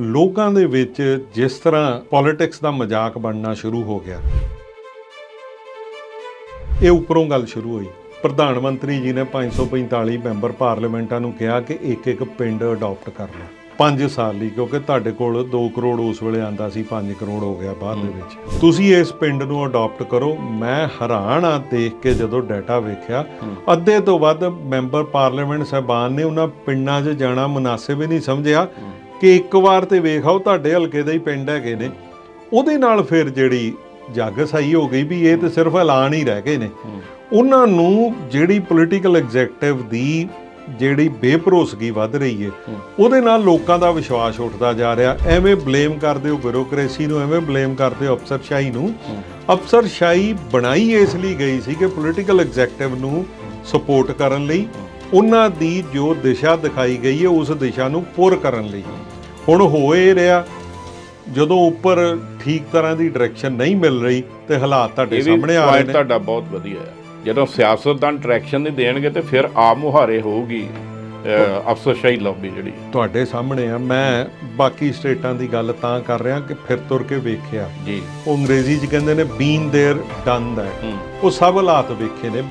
ਲੋਕਾਂ ਦੇ ਵਿੱਚ ਜਿਸ ਤਰ੍ਹਾਂ ਪੋਲਿਟਿਕਸ ਦਾ ਮਜ਼ਾਕ ਬਣਨਾ ਸ਼ੁਰੂ ਹੋ ਗਿਆ। ਇਹ ਉੱਪਰੋਂ ਗੱਲ ਸ਼ੁਰੂ ਹੋਈ। ਪ੍ਰਧਾਨ ਮੰਤਰੀ ਜੀ ਨੇ 545 ਮੈਂਬਰ ਪਾਰਲੀਮੈਂਟਾਂ ਨੂੰ ਕਿਹਾ ਕਿ ਇੱਕ ਇੱਕ ਪਿੰਡ ਅਡਾਪਟ ਕਰ ਲਓ। 5 ਸਾਲ ਲਈ ਕਿਉਂਕਿ ਤੁਹਾਡੇ ਕੋਲ 2 ਕਰੋੜ ਉਸ ਵੇਲੇ ਆਂਦਾ ਸੀ 5 ਕਰੋੜ ਹੋ ਗਿਆ ਬਾਅਦ ਦੇ ਵਿੱਚ। ਤੁਸੀਂ ਇਸ ਪਿੰਡ ਨੂੰ ਅਡਾਪਟ ਕਰੋ। ਮੈਂ ਹੈਰਾਨ ਆ ਦੇਖ ਕੇ ਜਦੋਂ ਡਾਟਾ ਵੇਖਿਆ ਅੱਧੇ ਤੋਂ ਵੱਧ ਮੈਂਬਰ ਪਾਰਲੀਮੈਂਟ ਸਹਿਬਾਨ ਨੇ ਉਹਨਾਂ ਪਿੰਡਾਂ 'ਚ ਜਾਣਾ ਮੁਨਾਸਿਬ ਹੀ ਨਹੀਂ ਸਮਝਿਆ। ਕਿ ਇੱਕ ਵਾਰ ਤੇ ਵੇਖ ਆਓ ਤੁਹਾਡੇ ਹਲਕੇ ਦੇ ਹੀ ਪਿੰਡ ਹੈਗੇ ਨੇ। ਉਹਦੇ ਨਾਲ ਫਿਰ ਜਿਹੜੀ ਜੱਗ ਸਹੀ ਹੋ ਗਈ ਵੀ ਇਹ ਤੇ ਸਿਰਫ ਐਲਾਨ ਹੀ ਰਹਿ ਗਏ ਨੇ। ਉਹਨਾਂ ਨੂੰ ਜਿਹੜੀ ਪੋਲੀਟੀਕਲ ਐਗਜ਼ੈਕਟਿਵ ਦੀ ਜਿਹੜੀ ਬੇਭਰੋਸਗੀ ਵੱਧ ਰਹੀ ਹੈ ਉਹਦੇ ਨਾਲ ਲੋਕਾਂ ਦਾ ਵਿਸ਼ਵਾਸ ਉੱਠਦਾ ਜਾ ਰਿਹਾ। ਐਵੇਂ ਬਲੇਮ ਕਰਦੇ ਹੋ ਬਿਊਰੋਕ੍ਰੇਸੀ ਨੂੰ ਐਵੇਂ ਬਲੇਮ ਕਰਦੇ ਹੋ ਅਫਸਰਸ਼ਾਹੀ ਨੂੰ। ਅਫਸਰਸ਼ਾਹੀ ਬਣਾਈ ਇਸ ਲਈ ਗਈ ਸੀ ਕਿ ਪੋਲੀਟੀਕਲ ਐਗਜ਼ੈਕਟਿਵ ਨੂੰ ਸਪੋਰਟ ਕਰਨ ਲਈ ਉਹਨਾਂ ਦੀ ਜੋ ਦਿਸ਼ਾ ਦਿਖਾਈ ਗਈ ਹੈ ਉਸ ਦਿਸ਼ਾ ਨੂੰ ਪੁਰ ਕਰਨ ਲਈ। ਹੁਣ ਹੋ ਇਹ ਰਿਹਾ ਜਦੋਂ ਉੱਪਰ ਠੀਕ ਤਰ੍ਹਾਂ ਦੀ ਡਾਇਰੈਕਸ਼ਨ ਨਹੀਂ ਮਿਲ ਰਹੀ ਤੇ ਹਾਲਾਤ ਤੁਹਾਡੇ ਸਾਹਮਣੇ ਆ ਰਹੇ ਨੇ। ਤੁਹਾਡਾ ਬਹੁਤ ਵਧੀਆ ਹੈ ਜਦੋਂ ਸਿਆਸਤਦਾਨ ਟਰੈਕਸ਼ਨ ਨਹੀਂ ਦੇਣਗੇ ਤੇ ਫਿਰ ਆਪ ਮੁਹਾਰੇ ਹੋਊਗੀ ਅਹ, ਅਫਸਰਸ਼ਾਹੀ ਲੌਬੀ ਜਿਹੜੀ ਤੁਹਾਡੇ ਸਾਹਮਣੇ ਆ ਮੈਂ ਬਾਕੀ ਸਟੇਟਾਂ ਦੀ ਗੱਲ ਤਾਂ ਕਰ ਰਿਹਾ ਕਿ ਫਿਰ ਤੁਰ ਕੇ ਵੇਖਿਆ ਜੀ ਉਹ ਅੰਗਰੇਜ਼ੀ 'ਚ ਕਹਿੰਦੇ ਨੇ ਬੀਨ देयर ਡਨ that ਹੂੰ ਉਹ ਸਭ ਹਾਲਾਤ ਵੇਖੇ ਨੇ